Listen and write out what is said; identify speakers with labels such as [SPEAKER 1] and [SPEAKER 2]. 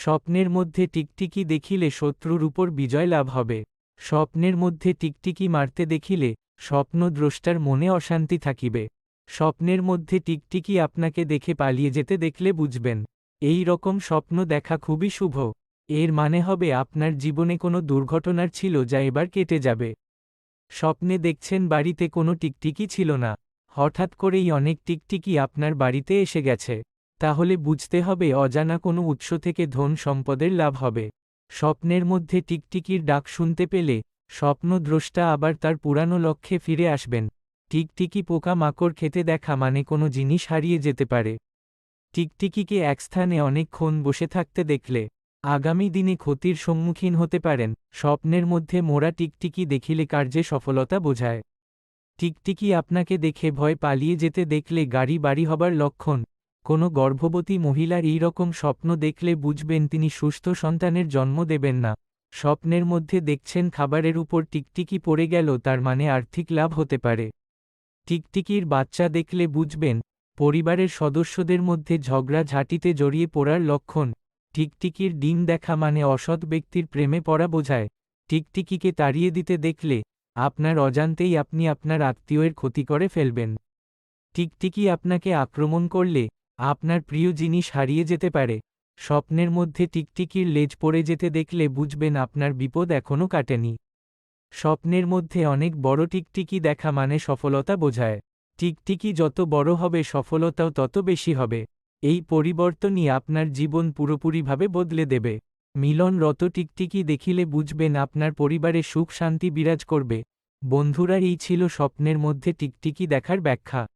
[SPEAKER 1] স্বপ্নের মধ্যে টিকটিকি দেখিলে শত্রুর উপর বিজয় লাভ হবে। স্বপ্নের মধ্যে টিকটিকি মারতে দেখিলে স্বপ্নদ্রষ্টার মনে অশান্তি থাকিবে। স্বপ্নের মধ্যে টিকটিকি আপনাকে দেখে পালিয়ে যেতে দেখলে বুঝবেন। এই রকম স্বপ্ন দেখা খুবই শুভ। এর মানে হবে আপনার জীবনে কোনো দুর্ঘটনার ছিল যা এবার কেটে যাবে। স্বপ্নে দেখছেন বাড়িতে কোনো টিকটিকি ছিল না। হঠাৎ করেই অনেক টিকটিকি আপনার বাড়িতে এসে গেছে। তাহলে বুঝতে হবে অজানা কোনো উৎস থেকে ধন সম্পদের লাভ হবে। স্বপ্নের মধ্যে টিকটিকির ডাক শুনতে পেলে স্বপ্নদ্রষ্টা আবার তার পুরানো লক্ষ্যে ফিরে আসবেন। টিকটিকি পোকা মাকড় খেতে দেখা মানে কোনো জিনিস হারিয়ে যেতে পারে। টিকটিকিকে এক স্থানে অনেকক্ষণ বসে থাকতে দেখলে আগামী দিনে ক্ষতির সম্মুখীন হতে পারেন। স্বপ্নের মধ্যে মোড়া টিকটিকি দেখিলে কার্যে সফলতা বোঝায়। টিকটিকি আপনাকে দেখে ভয় পালিয়ে যেতে দেখলে গাড়ি বাড়ি হবার লক্ষণ কোনো গর্ভবতী মহিলার এই রকম স্বপ্ন দেখলে বুঝবেন তিনি সুস্থ সন্তানের জন্ম দেবেন না। স্বপ্নের মধ্যে দেখছেন খাবারের উপর টিকটিকি পড়ে গেল, তার মানে আর্থিক লাভ হতে পারে। টিকটিকির বাচ্চা দেখলে বুঝবেন, পরিবারের সদস্যদের মধ্যে ঝগড়া ঝাঁটিতে জড়িয়ে পড়ার লক্ষণ। টিকটিকির ডিম দেখা মানে অসৎ ব্যক্তির প্রেমে পড়া বোঝায়। টিকটিকিকে তাড়িয়ে দিতে দেখলে, আপনার অজান্তেই আপনি আপনার আত্মীয়ের ক্ষতি করে ফেলবেন। টিকটিকি আপনাকে আক্রমণ করলে আপনার প্রিয় জিনিস হারিয়ে যেতে পারে। স্বপ্নের মধ্যে টিকটিকির লেজ পড়ে যেতে দেখলে বুঝবেন আপনার বিপদ এখনও কাটেনি। স্বপ্নের মধ্যে অনেক বড় টিকটিকি দেখা মানে সফলতা বোঝায়। টিকটিকি যত বড় হবে, সফলতাও তত বেশি হবে। এই পরিবর্তনই আপনার জীবন পুরোপুরিভাবে বদলে দেবে। মিলনরত টিকটিকি দেখিলে বুঝবেন আপনার পরিবারে সুখ শান্তি বিরাজ করবে। বন্ধুরা, এই ছিল স্বপ্নের মধ্যে টিকটিকি দেখার ব্যাখ্যা।